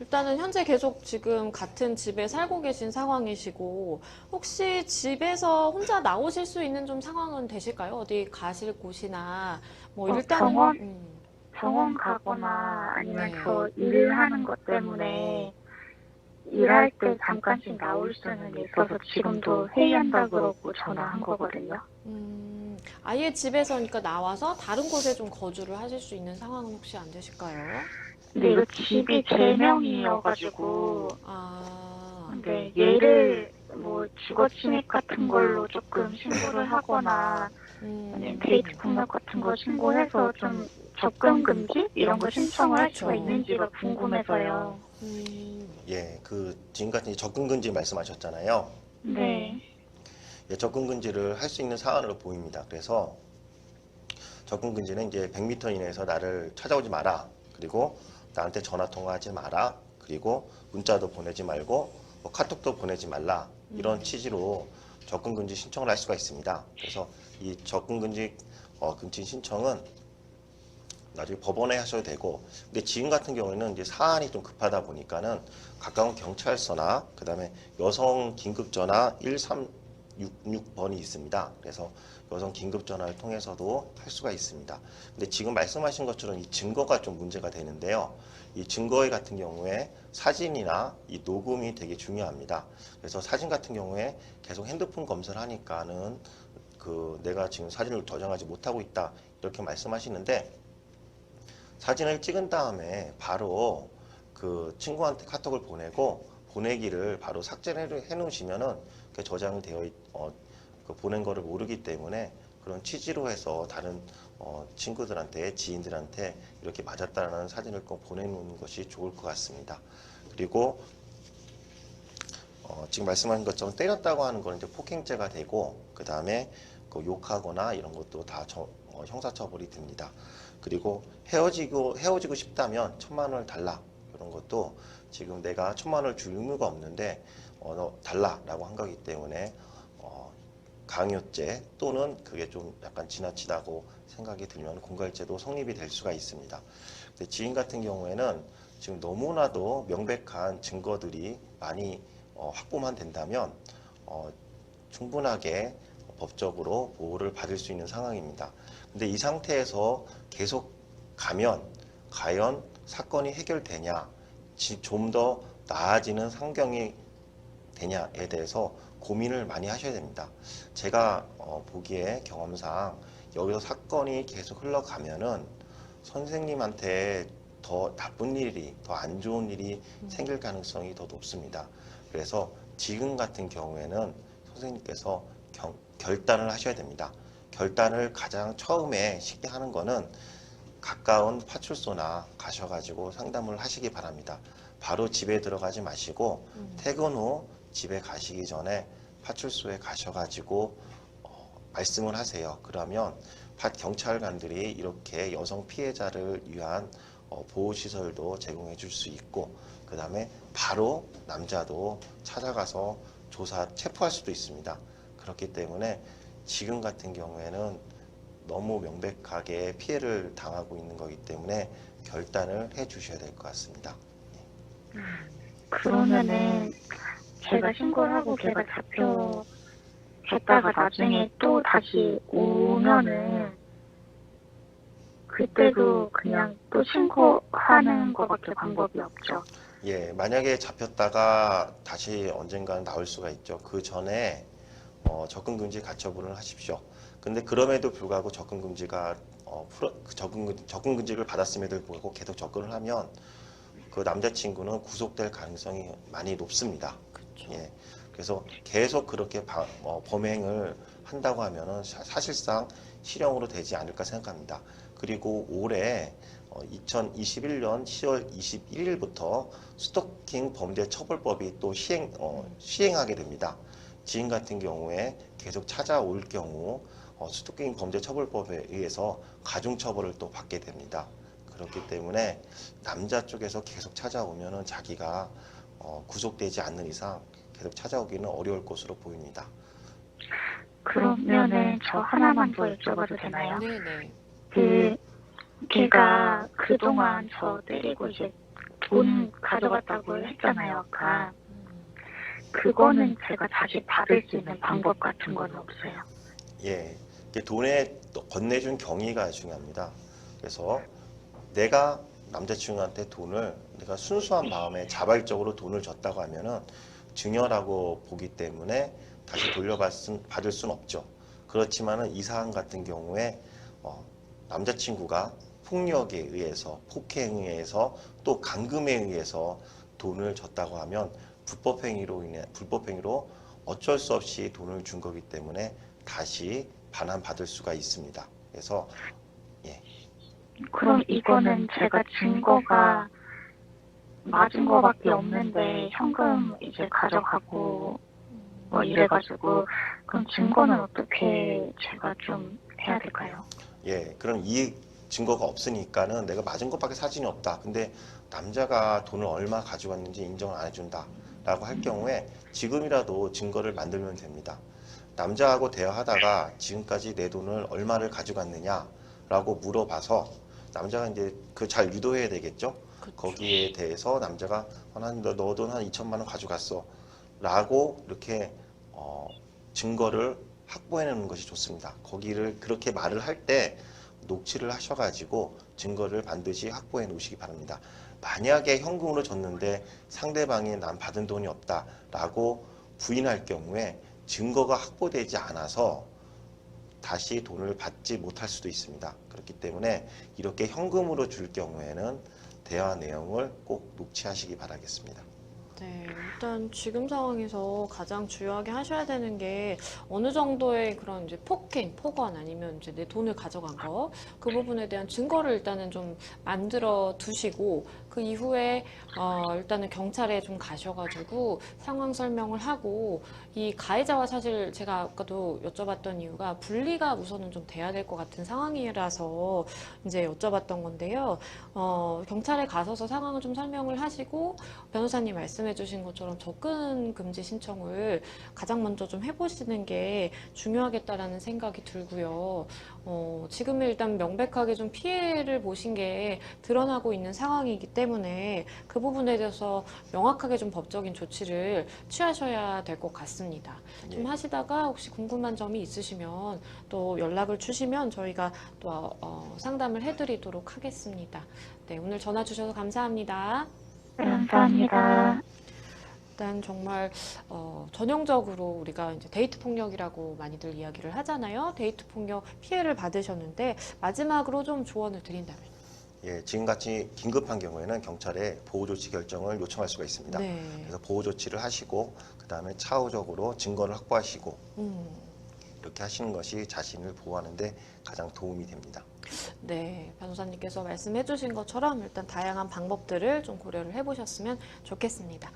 일단은 현재 계속 지금 같은 집에 살고 계신 상황이시고 혹시 집에서 혼자 나오실 수 있는 좀 상황은 되실까요? 어디 가실 곳이나 뭐 어, 일단은 병원? 음, 병원 가거나 아니면 네. 저 일하는 것 때문에 일할 때 잠깐씩 나올 수는 있어서 지금도 회의한다 그러고 전화한 거거든요. 음, 아예 집에서 그러니까 나와서 다른 곳에 좀 거주를 하실 수 있는 상황은 혹시 안 되실까요? 근데 이거 집이 제명이어가지고 아, 근데 얘를 뭐 주거 침입 같은 걸로 조금 신고를 하거나 음, 아니면 데이트 폭력 같은 거 신고해서 좀 접근 금지 이런 거 신청을 할 수가 그렇죠. 있는지가 궁금해서요. 음, 예, 그 지금 같은 접근 금지 말씀하셨잖아요. 네. 예, 접근 금지를 할 수 있는 사안으로 보입니다. 그래서 접근 금지는 이제 100m 이내에서 나를 찾아오지 마라. 그리고 나한테 전화 통화하지 마라. 그리고 문자도 보내지 말고 뭐 카톡도 보내지 말라. 이런 취지로 접근 금지 신청을 할 수가 있습니다. 그래서 이 접근 금지 어, 금지 신청은 나중에 법원에 하셔도 되고 근데 지금 같은 경우에는 이제 사안이 좀 급하다 보니까는 가까운 경찰서나 그다음에 여성 긴급 전화 1366번이 있습니다. 그래서 여성 긴급 전화를 통해서도 할 수가 있습니다. 근데 지금 말씀하신 것처럼 이 증거가 좀 문제가 되는데요. 이 증거의 같은 경우에 사진이나 이 녹음이 되게 중요합니다. 그래서 사진 같은 경우에 계속 핸드폰 검사를 하니까는 그 내가 지금 사진을 저장하지 못하고 있다 이렇게 말씀하시는데 사진을 찍은 다음에 바로 그 친구한테 카톡을 보내고 보내기를 바로 삭제를 해 놓으시면은 그 저장이 되어 있, 어, 그 보낸 거를 모르기 때문에 그런 취지로 해서 다른 어, 친구들한테 지인들한테 이렇게 맞았다는 사진을 꼭 보내놓는 것이 좋을 것 같습니다. 그리고 어, 지금 말씀하신 것처럼 때렸다고 하는 거는 이제 폭행죄가 되고 그 다음에 그 욕하거나 이런 것도 다 저- 어, 형사처벌이 됩니다. 그리고 헤어지고 헤어지고 싶다면 천만 원을 달라 이런 것도 지금 내가 천만 원을 줄 의무가 없는데 어, 너 달라라고 한 거기 때문에 어, 강요죄 또는 그게 좀 약간 지나치다고 생각이 들면 공갈죄도 성립이 될 수가 있습니다. 근데 지인 같은 경우에는 지금 너무나도 명백한 증거들이 많이 어, 확보만 된다면 어, 충분하게 법적으로 보호를 받을 수 있는 상황입니다. 근데 이 상태에서 계속 가면 과연 사건이 해결되냐, 좀 더 나아지는 상경이 되냐에 대해서 고민을 많이 하셔야 됩니다. 제가 어, 보기에 경험상 여기서 사건이 계속 흘러가면은 선생님한테 더 나쁜 일이, 더 안 좋은 일이 생길 가능성이 더 높습니다. 그래서 지금 같은 경우에는 선생님께서 경- 결단을 하셔야 됩니다. 결단을 가장 처음에 쉽게 하는 거는 가까운 파출소나 가셔가지고 상담을 하시기 바랍니다. 바로 집에 들어가지 마시고 음. 퇴근 후 집에 가시기 전에 파출소에 가셔가지고 어, 말씀을 하세요. 그러면 파- 경찰관들이 이렇게 여성 피해자를 위한 어, 보호시설도 제공해 줄 수 있고 그 다음에 바로 남자도 찾아가서 조사 체포할 수도 있습니다. 그렇기 때문에 지금 같은 경우에는 너무 명백하게 피해를 당하고 있는 거기 때문에 결단을 해 주셔야 될 것 같습니다. 그러면은 제가 신고를 하고 걔가 잡혀 갔다가 나중에 또 다시 오면은 그때도 그냥 또 신고하는 거밖에 방법이 없죠. 예, 만약에 잡혔다가 다시 언젠가는 나올 수가 있죠. 그 전에 어, 접근 금지 가처분을 하십시오. 근데 그럼에도 불구하고 접근 금지가 어, 풀어, 그 접근 금- 접근 금지를 받았음에도 불구하고 계속 접근을 하면 그 남자친구는 구속될 가능성이 많이 높습니다. 그렇죠. 예. 그래서 계속 그렇게 바- 어, 범행을 한다고 하면은 사- 사실상 실형으로 되지 않을까 생각합니다. 그리고 올해 어, 2021년 10월 21일부터 스토킹 범죄 처벌법이 또 시행 어, 시행하게 됩니다. 지인 같은 경우에 계속 찾아올 경우 어, 스토킹 범죄 처벌법에 의해서 가중 처벌을 또 받게 됩니다. 그렇기 때문에 남자 쪽에서 계속 찾아오면은 자기가 어, 구속되지 않는 이상 계속 찾아오기는 어려울 것으로 보입니다. 그러면은 저 하나만 더 여쭤봐도 되나요? 네네. 그 걔가 그동안 저 때리고 이제 돈 가져갔다고 했잖아요, 아까. 그거는 제가 다시 받을 수 있는 방법 같은 건 없어요. 예, 돈에 또 건네준 경위가 중요합니다. 그래서 내가 남자친구한테 돈을 내가 순수한 마음에 자발적으로 돈을 줬다고 하면은 증여라고 보기 때문에 다시 돌려받을 수는 없죠. 그렇지만은 이 사안 같은 경우에 어, 남자친구가 폭력에 의해서 폭행에 의해서 또 감금에 의해서 돈을 줬다고 하면 불법 행위로 인해 불법 행위로 어쩔 수 없이 돈을 준 거기 때문에 다시 반환받을 수가 있습니다. 그래서 그럼 이거는 제가 증거가 맞은 거밖에 없는데 현금 이제 가져가고 뭐 이래가지고 그럼 증거는 어떻게 제가 좀 해야 될까요? 예, 그럼 이 증거가 없으니까는 내가 맞은 것밖에 사진이 없다. 근데 남자가 돈을 얼마 가져갔는지 인정을 안 해준다라고 할 경우에 지금이라도 증거를 만들면 됩니다. 남자하고 대화하다가 지금까지 내 돈을 얼마를 가져갔느냐라고 물어봐서 남자가 이제 그 잘 유도해야 되겠죠. 그쵸. 거기에 대해서 남자가 한너 돈 한 2천만 원 가져갔어 라고 이렇게 어, 증거를 확보해내는 것이 좋습니다. 거기를 그렇게 말을 할 때 녹취를 하셔가지고 증거를 반드시 확보해 놓으시기 바랍니다. 만약에 현금으로 줬는데 상대방이 난 받은 돈이 없다라고 부인할 경우에 증거가 확보되지 않아서 다시 돈을 받지 못할 수도 있습니다. 그렇기 때문에 이렇게 현금으로 줄 경우에는 대화 내용을 꼭 녹취하시기 바라겠습니다. 네, 일단 지금 상황에서 가장 주요하게 하셔야 되는 게 어느 정도의 그런 이제 폭행, 폭언 아니면 이제 내 돈을 가져간 거, 그 부분에 대한 증거를 일단은 좀 만들어 두시고, 그 이후에, 어, 일단은 경찰에 좀 가셔가지고 상황 설명을 하고, 이 가해자와 사실 제가 아까도 여쭤봤던 이유가 분리가 우선은 좀 돼야 될 것 같은 상황이라서 이제 여쭤봤던 건데요. 어, 경찰에 가서서 상황을 좀 설명을 하시고, 변호사님 말씀 해 주신 것처럼 접근 금지 신청을 가장 먼저 좀 해보시는 게 중요하겠다라는 생각이 들고요. 어, 지금 일단 명백하게 좀 피해를 보신 게 드러나고 있는 상황이기 때문에 그 부분에 대해서 명확하게 좀 법적인 조치를 취하셔야 될 것 같습니다. 좀 예. 하시다가 혹시 궁금한 점이 있으시면 또 연락을 주시면 저희가 또 어, 상담을 해드리도록 하겠습니다. 네, 오늘 전화 주셔서 감사합니다. 네, 감사합니다. 일단 정말 어, 전형적으로 우리가 이제 데이트 폭력이라고 많이들 이야기를 하잖아요. 데이트 폭력 피해를 받으셨는데 마지막으로 좀 조언을 드린다면. 예, 지금같이 긴급한 경우에는 경찰에 보호조치 결정을 요청할 수가 있습니다. 네. 그래서 보호조치를 하시고 그 다음에 차후적으로 증거를 확보하시고 음, 이렇게 하시는 것이 자신을 보호하는데 가장 도움이 됩니다. 네, 변호사님께서 말씀해 주신 것처럼 일단 다양한 방법들을 좀 고려를 해보셨으면 좋겠습니다.